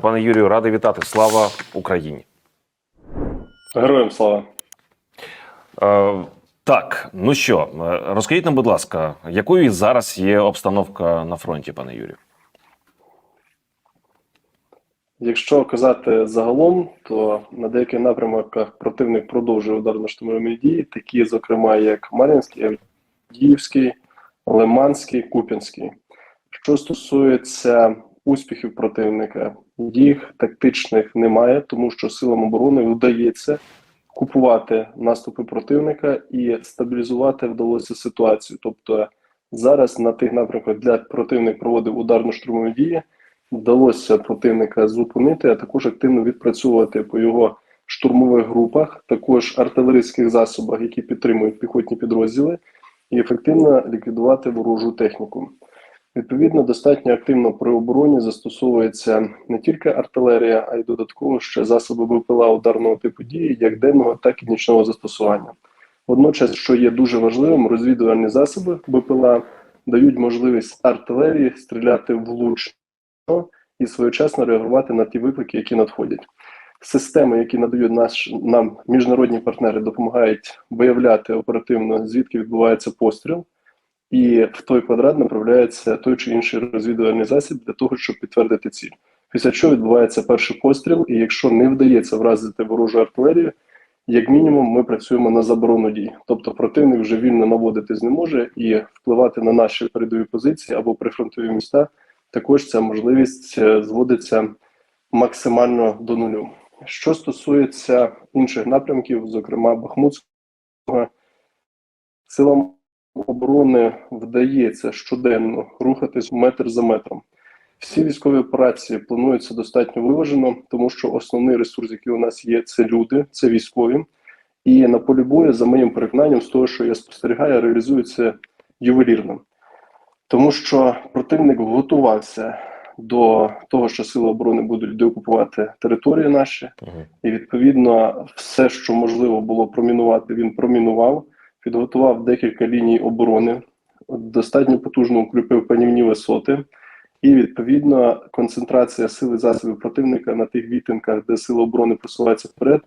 Пане Юрію, радий вітати. Слава Україні. Героям слава. Е, так, ну що, е, розкажіть нам, будь ласка, якою зараз є обстановка на фронті, пане Юрію? Якщо казати загалом, то на деяких напрямках противник продовжує ударно-штурмові дії, такі, зокрема, як Мар'їнський, Авдіївський, Лиманський, Куп'янський. Що стосується успіхів противника, їх тактичних немає, тому що силам оборони вдається купувати наступи противника і стабілізувати вдалося ситуацію. Тобто зараз на тих напрямках, де противник проводив ударно-штурмові дії, вдалося противника зупинити, а також активно відпрацьовувати по його штурмових групах, також артилерійських засобах, які підтримують піхотні підрозділи, і ефективно ліквідувати ворожу техніку. Відповідно, достатньо активно при обороні застосовується не тільки артилерія, а й додатково ще засоби БПЛА ударного типу дії, як денного, так і нічного застосування. Водночас, що є дуже важливим, розвідувальні засоби БПЛА дають можливість артилерії стріляти влучно і своєчасно реагувати на ті виклики, які надходять. Системи, які надають наш нам міжнародні партнери, допомагають виявляти оперативно, звідки відбувається постріл, і в той квадрат направляється той чи інший розвідувальний засіб для того, щоб підтвердити ціль. Після чого відбувається перший постріл, і якщо не вдається вразити ворожу артилерію, як мінімум, ми працюємо на заборону дій. Тобто противник вже вільно наводитись не може і впливати на наші передові позиції або прифронтові міста. Також ця можливість е, зводиться максимально до нулю. Що стосується інших напрямків, зокрема Бахмутського, силам оборони вдається щоденно рухатись метр за метром. Всі військові операції плануються достатньо виважено, тому що основний ресурс, який у нас є, це люди, це військові. І на полі бою, за моїм переконанням, з того, що я спостерігаю, реалізується ювелірно. Тому що противник готувався до того, що сили оборони будуть деокупувати території наші, і відповідно все, що можливо було промінувати, він промінував, підготував декілька ліній оборони, достатньо потужно укріпив панівні висоти. І відповідно концентрація сил і засобів противника на тих відтинках, де сили оборони просуваються вперед,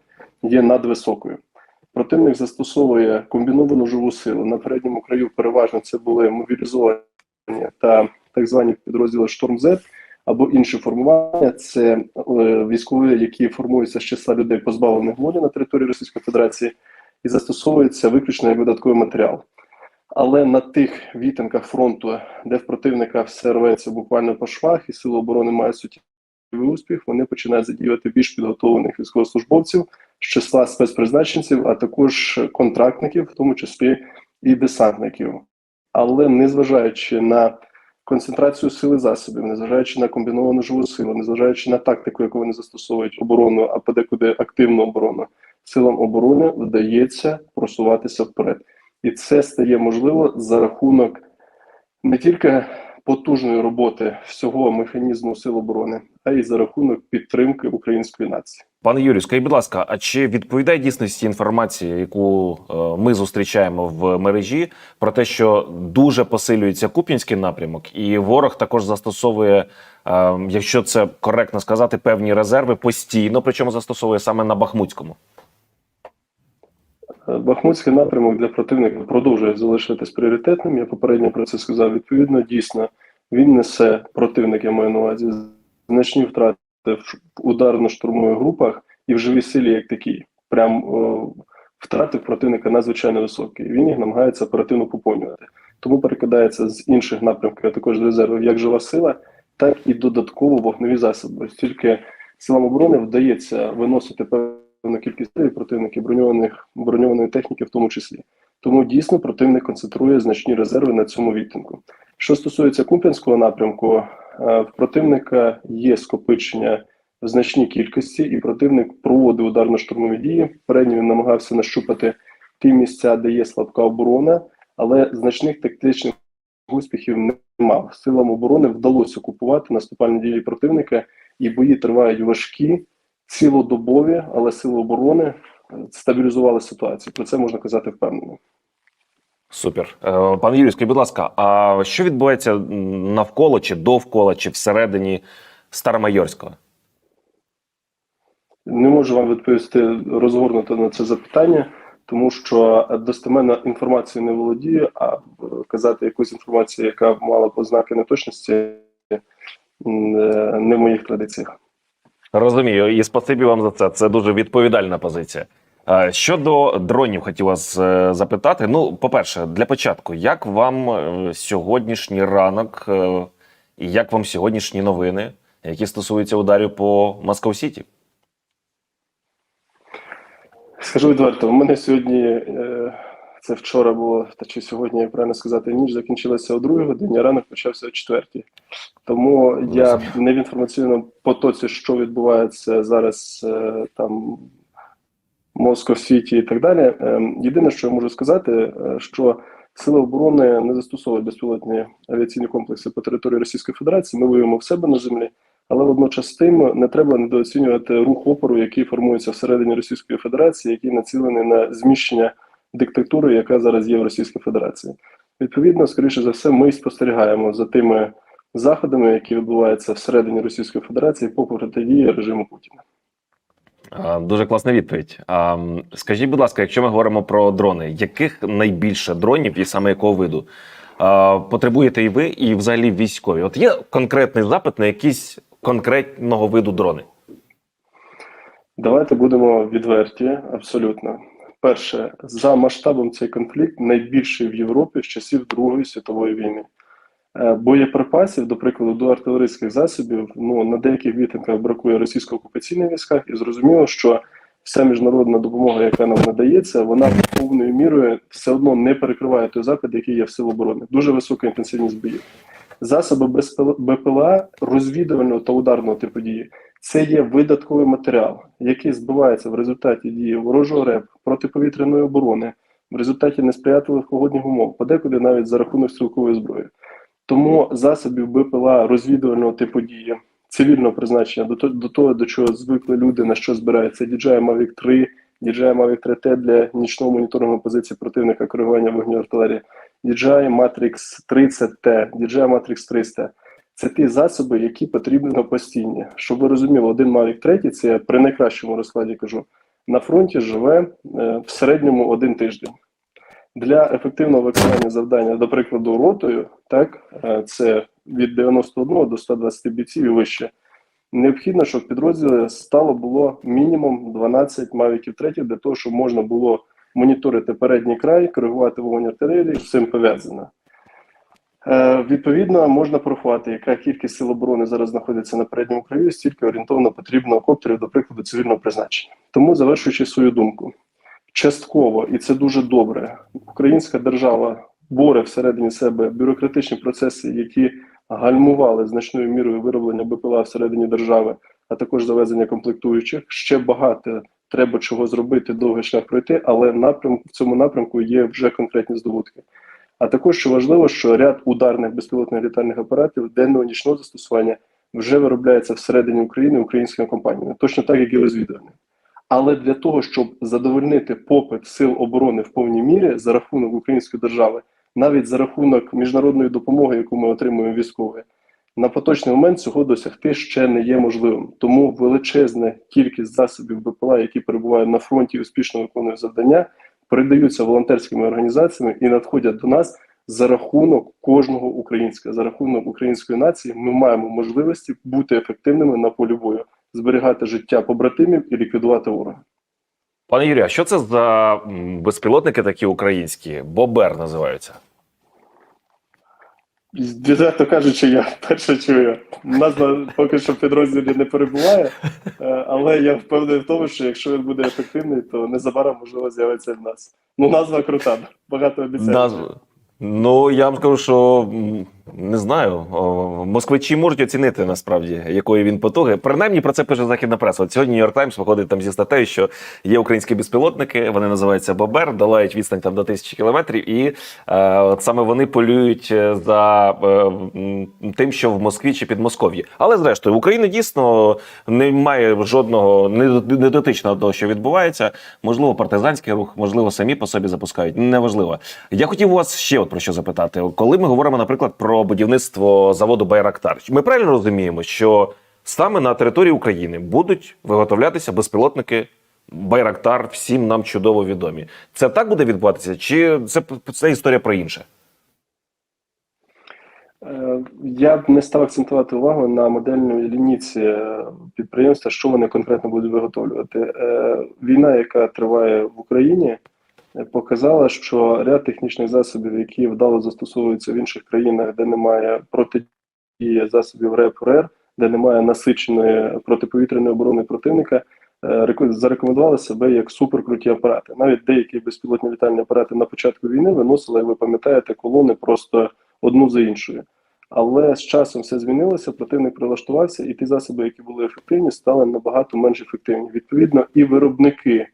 є надвисокою. Противник застосовує комбіновану живу силу. На передньому краю переважно це були мобілізовані та так звані підрозділи Шторм З або інші формування. Це е, військові, які формуються з числа людей, позбавлених волі на території Російської Федерації, і застосовується виключно як видатковий матеріал. Але на тих відтинках фронту, де в противника все рветься буквально по швах, і сили оборони мають суттєвий успіх, вони починають задіювати більш підготовлених військовослужбовців з числа спецпризначенців, а також контрактників, в тому числі і десантників. Але незважаючи на концентрацію сили засобів, незважаючи на комбіновану живу силу, незважаючи на тактику, яку вони застосовують оборону, а подекуди активну оборону, силам оборони вдається просуватися вперед. І це стає можливо за рахунок не тільки потужної роботи всього механізму сил оборони, а й за рахунок підтримки української нації. Пане Юрію, скажіть, будь ласка, а чи відповідає дійсності інформація, яку е, ми зустрічаємо в мережі, про те, що дуже посилюється Куп'янський напрямок, і ворог також застосовує, е, якщо це коректно сказати, певні резерви постійно, причому застосовує саме на Бахмутському? Бахмутський напрямок для противника продовжує залишитись пріоритетним. Я попередньо про це сказав. Відповідно, дійсно, він несе противник, я маю на увазі, значні втрати в ударно-штурмових групах і в живій силі, як такій. Прям о, втрати противника надзвичайно високі. Він їх намагається оперативно поповнювати. Тому перекидається з інших напрямків, а також з резервів, як жива сила, так і додатково вогневі засоби. Тільки силам оборони вдається виносити кількість сил противників броньованих броньованої техніки, в тому числі. Тому дійсно противник концентрує значні резерви на цьому відтинку. Що стосується Куп'янського напрямку, е, в противника є скопичення в значній кількості, і противник проводив ударно-штурмові дії. Передньо він намагався нащупати ті місця, де є слабка оборона, але значних тактичних успіхів не мав. Силам оборони вдалося окупувати наступальні дії противника, і бої тривають важкі, цілодобові, але сили оборони е, стабілізували ситуацію. Про це можна казати впевнено. Супер, Е, пане Юрію, скажіть, будь ласка, а що відбувається навколо чи довкола, чи всередині Старомайорського? Не можу вам відповісти розгорнуто на це запитання, тому що достеменно інформацією не володію, а е, казати якусь інформацію, яка мала б ознаки неточності, е, не в моїх традиціях. Розумію, і спасибі вам за це. Це дуже відповідальна позиція. Щодо дронів, хотів вас е, запитати. Ну, по-перше, для початку, як вам е, сьогоднішній ранок, е, і як вам сьогоднішні новини, які стосуються ударів по Москва Сіті? Скажу відверто, у мене сьогодні це вчора було, та чи сьогодні, як правильно сказати, ніч закінчилася о другій годині, а ранок почався о четвертій. Тому я не в інформаційному потоці, що відбувається зараз е, там Москва світі і так далі. Е, єдине, що я можу сказати, е, що Сили оборони не застосовують безпілотні авіаційні комплекси по території Російської Федерації. Ми воюємо в себе на землі. Але водночас з тим не треба недооцінювати рух опору, який формується всередині Російської Федерації, який націлений на зміщення диктатури, яка зараз є в Російській Федерації. Відповідно, скоріше за все, ми спостерігаємо за тими заходами, які відбуваються всередині Російської Федерації по протидії режиму Путіна. Дуже класна відповідь. А, скажіть, будь ласка, якщо ми говоримо про дрони, яких найбільше дронів і саме якого виду а, потребуєте і ви, і взагалі військові? От є конкретний запит на якісь конкретного виду дрони? Давайте будемо відверті, абсолютно. Перше, за масштабом цей конфлікт найбільший в Європі з часів Другої світової війни. Е, Боєприпасів, до прикладу, до артилерійських засобів, ну на деяких відтинках бракує російсько-окупаційних військах, і зрозуміло, що вся міжнародна допомога, яка нам надається, вона повною мірою все одно не перекриває той запит, який є в сил оборони. Дуже висока інтенсивність боїв. Засоби БПЛА розвідувального та ударного типу дії це є видатковий матеріал, який збивається в результаті дії ворожого РЕП протиповітряної оборони, в результаті несприятливих погодних умов, подекуди навіть за рахунок стрілкової зброї. Тому засобів БПЛА розвідувального типу дії, цивільного призначення до, то- до того, до чого звикли люди, на що збираються DJI Mavic 3, DJI Mavic 3T для нічного моніторингу позиції противника коригування вогню артилерії, DJI Matrix 30T, DJI Matrix 300 це ті засоби, які потрібні на постійні. Щоб ви розуміли, один Mavic 3, це я при найкращому розкладі кажу, на фронті живе е, в середньому один тиждень. Для ефективного виконання завдання, до прикладу, ротою, так, е, це від 91 до 120 бійців і вище. Необхідно, щоб в підрозділі стало було мінімум 12 мавіків 3 для того, щоб можна було моніторити передній край, коригувати вогонь артилерії, з цим пов'язано. Е, відповідно, можна порахувати, яка кількість сил оборони зараз знаходиться на передньому краю, стільки орієнтовно потрібно коптерів, до прикладу, цивільного призначення. Тому, завершуючи свою думку, частково, і це дуже добре, українська держава боре всередині себе бюрократичні процеси, які гальмували значною мірою вироблення БПЛА всередині держави, а також завезення комплектуючих. Ще багато треба чого зробити, довгий шлях пройти, але напрямку в цьому напрямку є вже конкретні здобутки. А також що важливо, що ряд ударних безпілотних літальних апаратів денного нічного застосування вже виробляється всередині України українськими компаніями, точно так, як і розвідувальними. Але для того, щоб задовольнити попит сил оборони в повній мірі за рахунок української держави, навіть за рахунок міжнародної допомоги, яку ми отримуємо військової, на поточний момент цього досягти ще не є можливим. Тому величезна кількість засобів БПЛА, які перебувають на фронті успішно виконують завдання, передаються волонтерськими організаціями і надходять до нас за рахунок кожного українського, за рахунок української нації. Ми маємо можливості бути ефективними на полі бою, зберігати життя побратимів і ліквідувати ворога. Пане Юрію, а що це за безпілотники такі українські? Бобер називаються. Відверто кажучи, я перше чую. Назва поки що в підрозділі не перебуває, е, але я впевнений в тому, що якщо він буде ефективний, то незабаром можливо з'явиться в нас. Ну, назва крута, багато обіцяє. Назва. Ну, я вам скажу, що не знаю. Москвичі можуть оцінити насправді, якої він потуги. Принаймні про це пише західна преса. От сьогодні Нью-Йорк Таймс виходить там зі статтею, що є українські безпілотники, вони називаються Бобер, долають відстань там до тисячі кілометрів, і е, от саме вони полюють е, за е, тим, що в Москві чи Підмосков'ї. Але зрештою, Україна дійсно не має жодного не, дотичного того, що відбувається. Можливо, партизанський рух, можливо, самі по собі запускають. Неважливо. Я хотів вас ще от про що запитати. Коли ми говоримо, наприклад, про будівництво заводу Байрактар, ми правильно розуміємо, що саме на території України будуть виготовлятися безпілотники Байрактар, всім нам чудово відомі. Це так буде відбуватися, чи це, це історія про інше? Е, Я б не став акцентувати увагу на модельній лінійці е, підприємства, що вони конкретно будуть виготовлювати. Е, Війна, яка триває в Україні, показала, що ряд технічних засобів, які вдало застосовуються в інших країнах, де немає протидії засобів РЕП РЕР, де немає насиченої протиповітряної оборони противника, е, зарекомендували себе як суперкруті апарати. Навіть деякі безпілотні літальні апарати на початку війни виносили, ви пам'ятаєте, колони просто одну за іншою. Але з часом все змінилося, противник прилаштувався, і ті засоби, які були ефективні, стали набагато менш ефективні. Відповідно, і виробники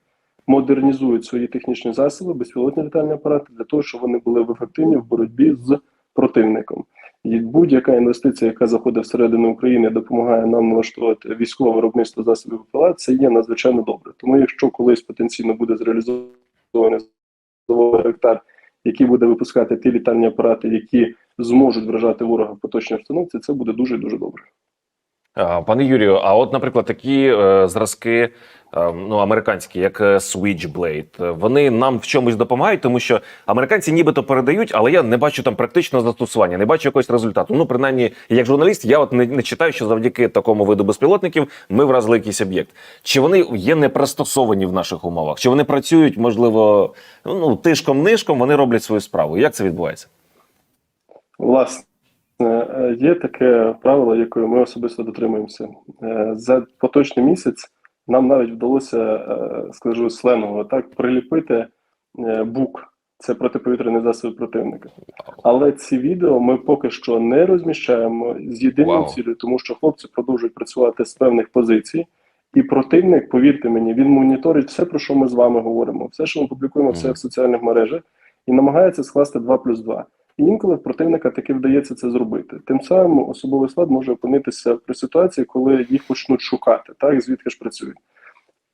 модернізують свої технічні засоби, безпілотні літальні апарати для того, щоб вони були ефективні в боротьбі з противником. І будь-яка інвестиція, яка заходить всередину України, допомагає нам налаштувати військове виробництво засобів ППЛА, це є надзвичайно добре. Тому, якщо колись потенційно буде зреалізований гектар, який буде випускати ті літальні апарати, які зможуть вражати ворога в поточній обстановці, це буде дуже дуже добре. Пане Юрію, а от, наприклад, такі е, зразки, е, ну американські, як е, Switchblade, е, вони нам в чомусь допомагають, тому що американці нібито передають, але я не бачу там практичного застосування, не бачу якогось результату. Ну, принаймні, як журналіст, я от не, не читаю, що завдяки такому виду безпілотників ми вразили якийсь об'єкт. Чи вони є непристосовані в наших умовах? Чи вони працюють, можливо, ну тишком нишком, вони роблять свою справу? Як це відбувається? Власне, є таке правило, якої ми особисто дотримуємося. Е, За поточний місяць нам навіть вдалося, е, скажу сленгово, так, приліпити е, бук. Це протиповітряний засіб противника. Але ці відео ми поки що не розміщаємо з єдиною цілею, тому що хлопці продовжують працювати з певних позицій. І противник, повірте мені, він моніторить все, про що ми з вами говоримо, все, що ми публікуємо, все в соціальних мережах, і намагається скласти 2 плюс 2. І інколи в противника таки вдається це зробити. Тим самим особовий склад може опинитися при ситуації, коли їх почнуть шукати, так звідки ж працюють.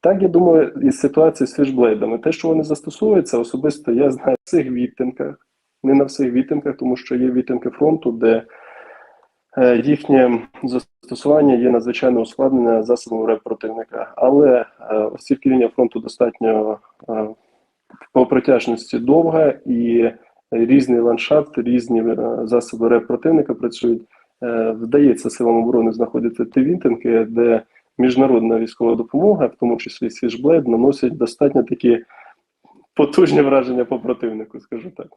Так, я думаю, із ситуації з фішблейдами, те, що вони застосовуються, особисто я знаю на всіх відтинках, не на всіх відтинках, тому що є відтинки фронту, де е, їхнє застосування є надзвичайно ускладнене засобом РЕП противника. Але е, оскільки лінія фронту достатньо е, по протяжності довга і різний ландшафт, різні е, засоби РЕП противника працюють, е, вдається силам оборони знаходити ті відтинки, де міжнародна військова допомога, в тому числі Свіжблейд, наносять достатньо такі потужні враження по противнику, скажу так.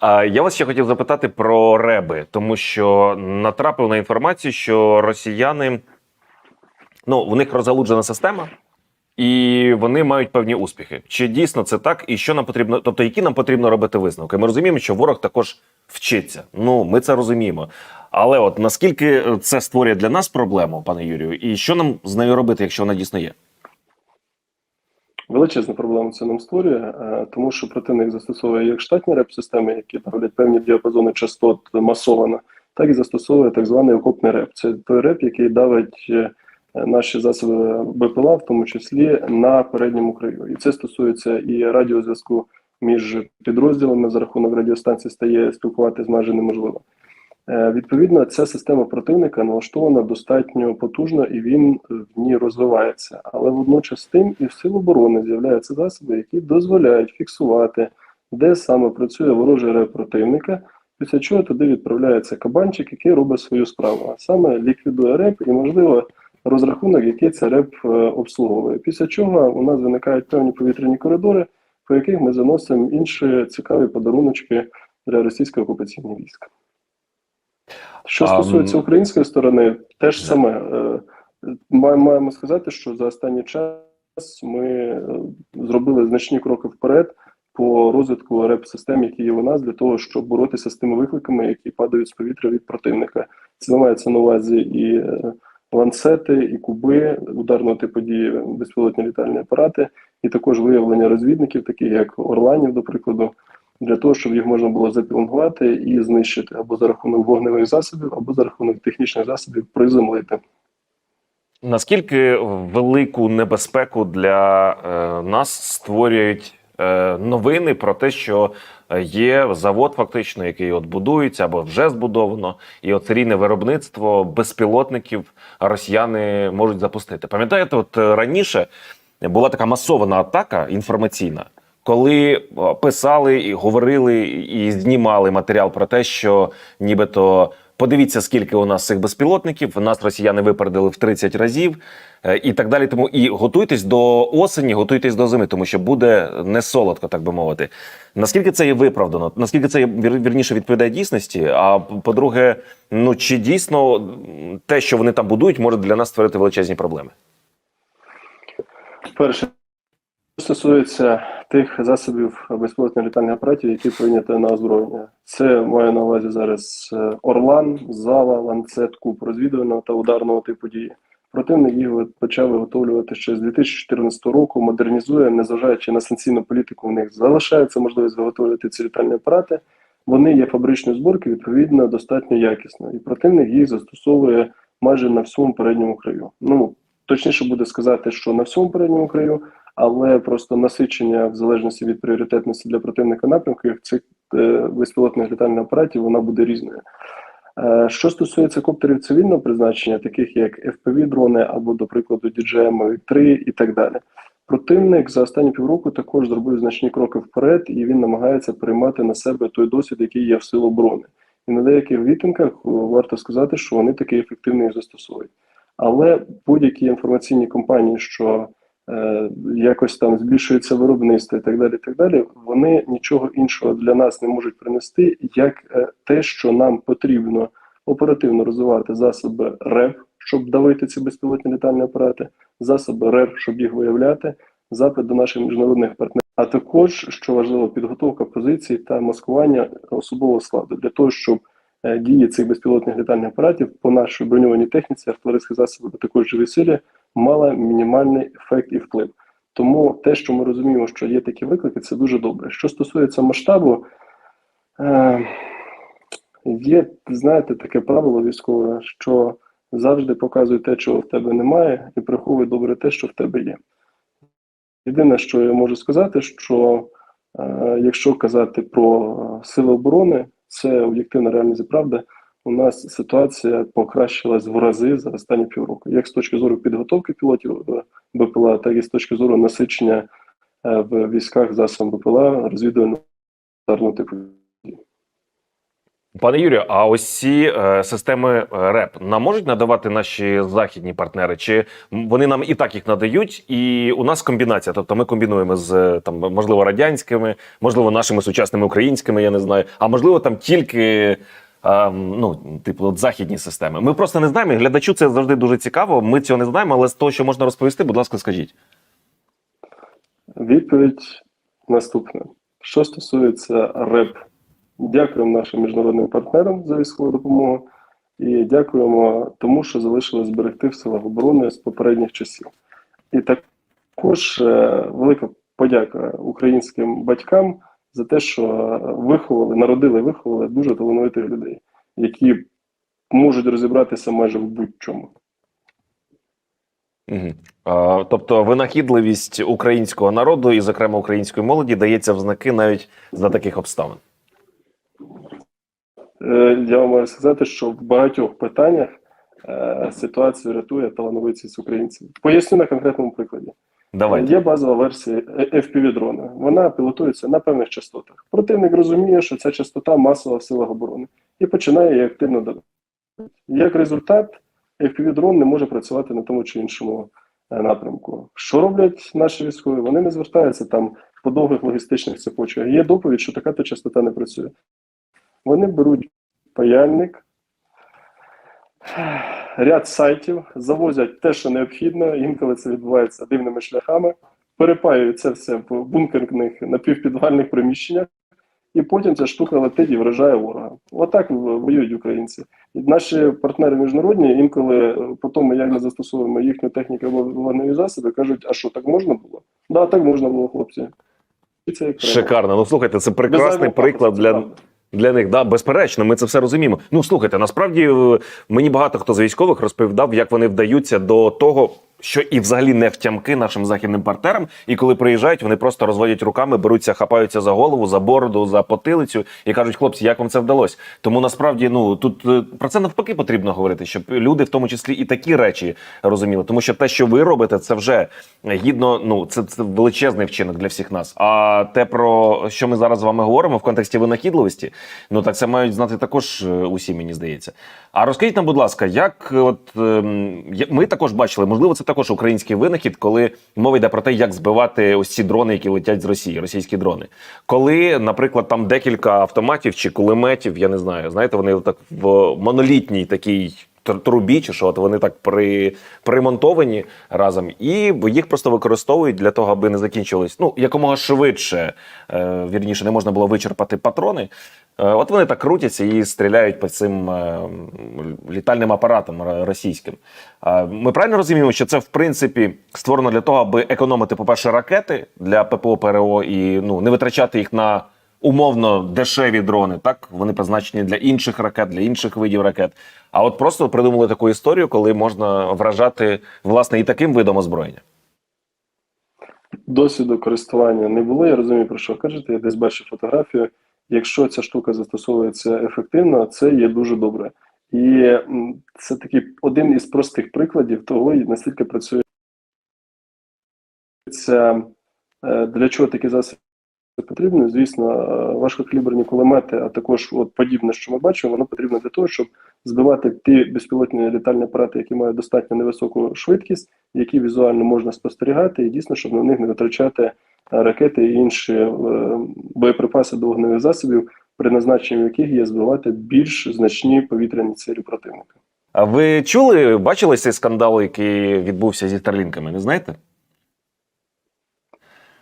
А я вас ще хотів запитати про реби, тому що натрапив на інформацію, що росіяни ну у них розгалуджена система, і вони мають певні успіхи. Чи дійсно це так? І що нам потрібно? Тобто, які нам потрібно робити висновки? Ми розуміємо, що ворог також вчиться. Ну ми це розуміємо. Але от наскільки це створює для нас проблему, пане Юрію, і що нам з нею робити, якщо вона дійсно є? Величезну проблему це нам створює, е, тому що противник застосовує як штатні реп-системи, які давлять певні діапазони частот масовано, так і застосовує так званий окопний реп. Це той реп, який давить е, наші засоби БПЛА, в тому числі на передньому краю. І це стосується і радіозв'язку між підрозділами за рахунок радіостанції стає спілкуватися майже неможливо. Е, Відповідно, ця система противника налаштована достатньо потужно і він в ній розвивається. Але водночас тим і в сил оборони з'являються засоби, які дозволяють фіксувати, де саме працює ворожий реп противника, після чого туди відправляється кабанчик, який робить свою справу, а саме ліквідує реп і, можливо, розрахунок, який це реп е, обслуговує. Після чого у нас виникають певні повітряні коридори, по яких ми заносимо інші цікаві подаруночки для російської окупаційної військ. Що стосується української сторони, теж саме е, маємо сказати, що за останній час ми е, зробили значні кроки вперед по розвитку реп-систем, які є у нас, для того, щоб боротися з тими викликами, які падають з повітря від противника. Це мається на увазі і ланцети, і куби, ударного типу дії безпілотні літальні апарати, і також виявлення розвідників, таких як Орланів, до прикладу, для того, щоб їх можна було запілонгувати і знищити або за рахунок вогневих засобів, або за рахунок технічних засобів приземлити. Наскільки велику небезпеку для е, нас створюють новини про те, що е, є завод, фактично, який от будується або вже збудовано, і от серійне виробництво безпілотників росіяни можуть запустити. Пам'ятаєте, от е, раніше була така масована атака інформаційна. Коли писали і говорили і знімали матеріал про те, що нібито подивіться, скільки у нас цих безпілотників, нас росіяни випередили в 30 разів, е, і так далі. Тому і готуйтесь до осені, готуйтесь до зими, тому що буде не солодко, так би мовити. Наскільки це є виправдано? Наскільки це є, вірніше відповідає дійсності? А по-друге, ну чи дійсно те, що вони там будують, може для нас створити величезні проблеми? Перше, стосується тих засобів безпілотних літальних апаратів, які прийняті на озброєння. Це маю на увазі зараз е, Орлан, Зала, Ланцет, Куб розвідувального та ударного типу дії. Противник їх почав виготовлювати ще з 2014 року, модернізує, незважаючи на санкційну політику, в них залишається можливість виготовлювати ці літальні апарати. Вони є фабричної зборки, відповідно, достатньо якісно. І противник їх застосовує майже на всьому передньому краю. Ну, точніше буде сказати, що на всьому передньому краю, але просто насичення в залежності від пріоритетності для противника напрямків цих е, безпілотних літальних апаратів вона буде різною. Е, Що стосується коптерів цивільного призначення, таких як FPV-дрони або, до прикладу, DJI 3 і так далі, противник за останні півроку також зробив значні кроки вперед, і він намагається приймати на себе той досвід, який є в силу оборони. І на деяких відтинках е, варто сказати, що вони таки ефективно їх застосовують. Але будь-які інформаційні компанії, що е, якось там збільшується виробництво і так далі, так далі, вони нічого іншого для нас не можуть принести, як е, те, що нам потрібно оперативно розвивати засоби РЕП, щоб давити ці безпілотні літальні апарати, засоби РЕР, щоб їх виявляти, запит до наших міжнародних партнерів, а також, що важливо, підготовка позицій та маскування особового складу для того, щоб дії цих безпілотних літальних апаратів по нашій броньованій техніці, артилерійських засобів, а також живій силі мала мінімальний ефект і вплив. Тому те, що ми розуміємо, що є такі виклики, це дуже добре. Що стосується масштабу, е, є, знаєте, таке правило військове, що завжди показуй те, чого в тебе немає, і приховуй добре те, що в тебе є. Єдине, що я можу сказати, що е, якщо казати про е, сили оборони, це об'єктивна реальність і правда. У нас ситуація покращилась в рази за останні півроку, як з точки зору підготовки пілотів е, БПЛА, так і з точки зору насичення е, в військах засобом БПЛА розвідувального типу. Пане Юрію, а ось ці е, системи е, РЕП нам можуть надавати наші західні партнери? Чи вони нам і так їх надають? І у нас комбінація. Тобто ми комбінуємо з е, там, можливо, радянськими, можливо, нашими сучасними українськими, я не знаю, а можливо, там тільки. е, ну, типу, от західні системи. Ми просто не знаємо. Глядачу це завжди дуже цікаво. Ми цього не знаємо, але з того, що можна розповісти, будь ласка, скажіть. Відповідь наступна. Що стосується РЕП, дякуємо нашим міжнародним партнерам за військову допомогу і дякуємо тому, що залишили зберегти в силах оборони з попередніх часів. І також е, велика подяка українським батькам за те, що виховали, народили виховали дуже талановитих людей, які можуть розібратися майже в будь-чому. Угу. А, тобто винахідливість українського народу і, зокрема, української молоді дається в знаки навіть за таких обставин. Е, Я вам можу сказати, що в багатьох питаннях е, ситуацію рятує талановитість українців. Поясню на конкретному прикладі. Давайте. Є базова версія fpv дрона. Вона пілотується на певних частотах. Противник розуміє, що ця частота масова в силах оборони і починає її активно давати. Як результат, fpv дрон не може працювати на тому чи іншому е, напрямку. Що роблять наші військові? Вони не звертаються там по довгих логістичних цепочках. Є доповідь, що така то частота не працює. Вони беруть паяльник, ряд сайтів, завозять те, що необхідно, інколи це відбувається дивними шляхами, перепаюють це все в бункерних напівпідвальних приміщеннях, і потім ця штука летить і вражає ворога. Отак воюють українці. І наші партнери міжнародні інколи по тому, як ми застосовуємо їхню техніку або вогневі засоби, кажуть, а що так можна було? Да, так можна було, хлопці. Шикарно. Ну слухайте, це прекрасний приклад для. Для них, да, безперечно, ми це все розуміємо. Ну слухайте, насправді е, мені багато хто з військових розповідав, як вони вдаються до того, що і взагалі не втямки нашим західним партнерам. І коли приїжджають, вони просто розводять руками, беруться, хапаються за голову, за бороду, за потилицю і кажуть, хлопці, як вам це вдалося? Тому насправді ну тут е, про це навпаки потрібно говорити, щоб люди, в тому числі, і такі речі розуміли. Тому що те, що ви робите, це вже гідно. Ну це, це величезний вчинок для всіх нас. А те, про що ми зараз з вами говоримо в контексті винахідливості, ну так це мають знати також е, усі, мені здається. А розкажіть нам, будь ласка, як от ем, ми також бачили, можливо, це також український винахід, коли мова йде про те, як збивати ось ці дрони, які летять з Росії, російські дрони. Коли, наприклад, там декілька автоматів чи кулеметів, я не знаю, знаєте, вони так в монолітній такій. Тр- Трубі чи що, от вони так при, примонтовані разом, і їх просто використовують для того, аби не закінчилось ну якомога швидше, е, вірніше, не можна було вичерпати патрони. Е, От вони так крутяться і стріляють по цим е, літальним апаратам російським. Е, Ми правильно розуміємо, що це в принципі створено для того, аби економити, по-перше, ракети для ППО ПРО і ну не витрачати їх на умовно дешеві дрони. Так вони призначені для інших ракет, для інших видів ракет. А от просто придумали таку історію, коли можна вражати власне і таким видом озброєння. Досвіду користування не було. Я розумію, про що кажете. Я десь бачив фотографію. Якщо ця штука застосовується ефективно, це є дуже добре. І це такий один із простих прикладів того, наскільки працює е, для чого такі засоби потрібні. Звісно, е, важкокаліберні кулемети, а також от подібне, що ми бачимо, воно потрібно для того, щоб збивати ті безпілотні літальні апарати, які мають достатньо невисоку швидкість, які візуально можна спостерігати, і дійсно, щоб на них не витрачати е, ракети і інші е, боєприпаси до вогневих засобів, призначенням яких є збивати більш значні повітряні цілі противника. А ви чули, бачили цей скандал, який відбувся зі старлінками? Не знаєте?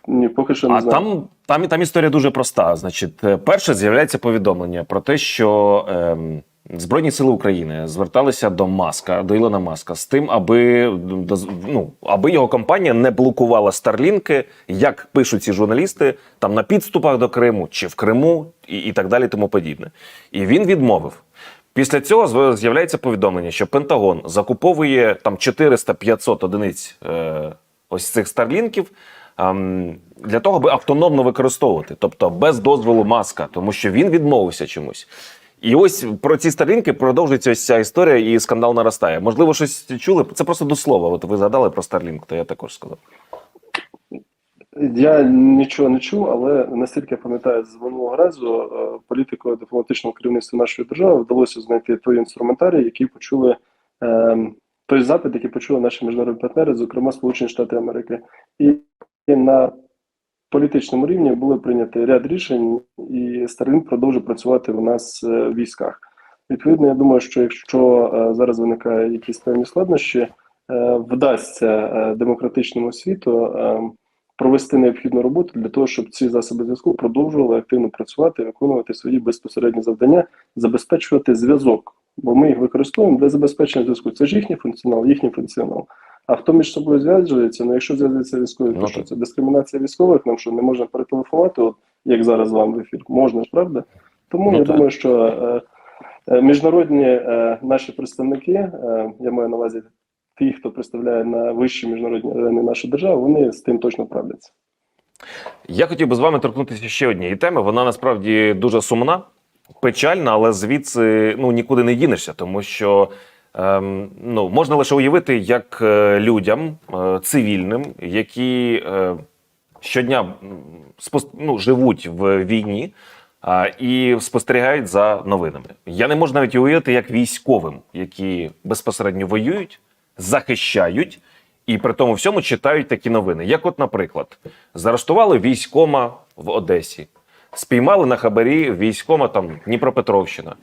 Ні, поки що не А знаю. там, там, там історія дуже проста. Значить, е, перше з'являється повідомлення про те, що ем, Збройні сили України зверталися до Маска, до Ілона Маска з тим, аби, ну, аби його компанія не блокувала старлінки, як пишуть ці журналісти, там на підступах до Криму чи в Криму, і, і так далі, тому подібне. І він відмовив. Після цього з'являється повідомлення, що Пентагон закуповує там 400-500 одиниць е, ось цих старлінків для того, аби автономно використовувати, тобто без дозволу маска, тому що він відмовився чомусь. І ось про ці старлінки продовжується ось ця історія, і скандал наростає. Можливо, щось чули. Це просто до слова. От ви згадали про Starlink, то я також сказав. Я нічого не чув, але наскільки я пам'ятаю з минулого разу, е, політико дипломатичному керівництву нашої держави вдалося знайти той інструментарій, який почули е, той запит, який почули наші міжнародні партнери, зокрема Сполучені Штати Америки, і на політичному рівні були прийняті ряд рішень, і Starlink продовжує працювати в нас е, в військах. Відповідно, я думаю, що якщо е, зараз виникають якісь певні складнощі, е, вдасться демократичному світу. провести необхідну роботу для того, щоб ці засоби зв'язку продовжували активно працювати, виконувати свої безпосередні завдання, забезпечувати зв'язок. Бо ми їх використовуємо для забезпечення зв'язку. Це ж їхній функціонал, їхній функціонал. А хто між собою зв'язується? Ну, якщо зв'язуються військові, то Ну, що так. це дискримінація військових? Нам що не можна перетелефонувати, от як зараз вам в ефір? Можна ж, правда? Тому Ну, я так. думаю, що е, е, міжнародні е, наші представники, е, я маю на увазі ті, хто представляє на вищі міжнародні арени нашу державу, вони з тим точно правляться. Я хотів би з вами торкнутися ще однієї теми. Вона насправді дуже сумна, печальна, але звідси ну нікуди не дінешся, тому що ем, ну можна лише уявити, як е, людям е, цивільним, які е, щодня м, спос- ну, живуть в війні. А, і спостерігають за новинами. Я не можу навіть уявити, як військовим, які безпосередньо воюють, захищають і при тому всьому читають такі новини. Як, от, наприклад, заарештували військома в Одесі, спіймали на хабарі військома там Дніпропетровщина.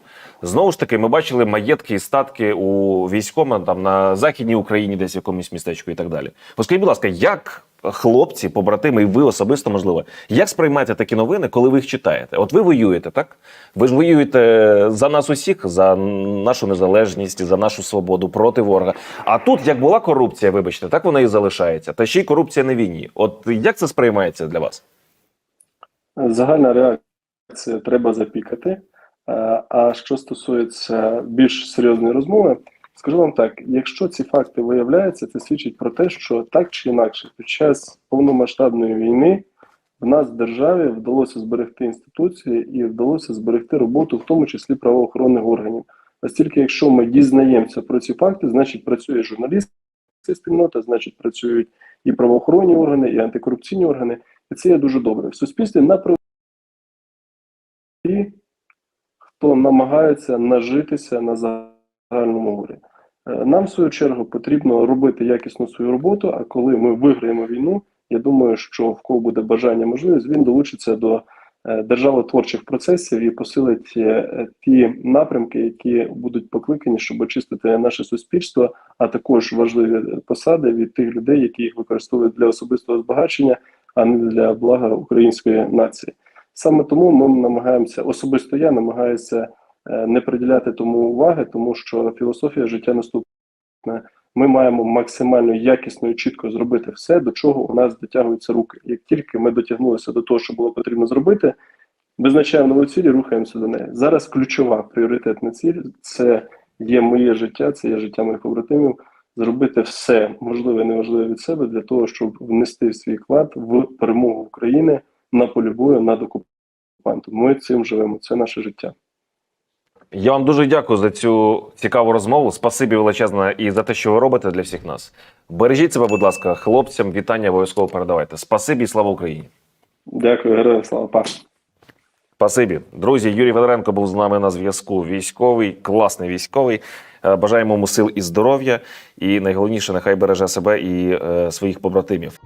Знову ж таки, ми бачили маєтки і статки у військома там на західній Україні, десь в якомусь містечку і так далі. От скажіть, будь ласка, як хлопці, побратими, і ви особисто можливо, як сприймаєте такі новини, коли ви їх читаєте? От ви воюєте, так? Ви ж воюєте за нас усіх, за нашу незалежність, за нашу свободу проти ворога. А тут як була корупція, вибачте, так вона і залишається. Та ще й корупція на війні. От як це сприймається для вас? Загальна реакція треба запікати. Е, А що стосується більш серйозної розмови, Скажу вам так: якщо ці факти виявляються, це свідчить про те, що так чи інакше, під час повномасштабної війни в нас в державі вдалося зберегти інституції і вдалося зберегти роботу, в тому числі правоохоронних органів. Оскільки, якщо ми дізнаємося про ці факти, значить працює журналістська спільнота, значить працюють і правоохоронні органи, і антикорупційні органи, це є дуже добре. В суспільстві на ті, хто намагається нажитися на загальному горі. Е, Нам, в свою чергу, потрібно робити якісну свою роботу. А коли ми виграємо війну, я думаю, що в кого буде бажання, можливість, він долучиться до е, державотворчих процесів і посилить е, ті напрямки, які будуть покликані, щоб очистити наше суспільство, а також важливі посади від тих людей, які їх використовують для особистого збагачення, а не для блага української нації. Саме тому ми намагаємося особисто я намагаюся е, не приділяти тому уваги, тому що філософія життя наступна. Ми маємо максимально якісно і чітко зробити все, до чого у нас дотягуються руки. Як тільки ми дотягнулися до того, що було потрібно зробити, визначаємо нову ціль і рухаємося до неї. Зараз ключова пріоритетна ціль це є моє життя, це є життя моїх побратимів. Зробити все можливе і неможливе від себе для того, щоб внести свій вклад в перемогу України на полі бою над окупантом. Ми цим живемо. Це наше життя. Я вам дуже дякую за цю цікаву розмову. Спасибі величезне і за те, що ви робите для всіх нас. Бережіть себе, будь ласка, хлопцям вітання обов'язково передавайте. Спасибі і слава Україні. Дякую, героям слава па. Спасибі, друзі. Юрій Федоренко був з нами на зв'язку. Військовий, класний військовий. Е, Бажаємо йому сил і здоров'я. І найголовніше, нехай береже себе і е, своїх побратимів.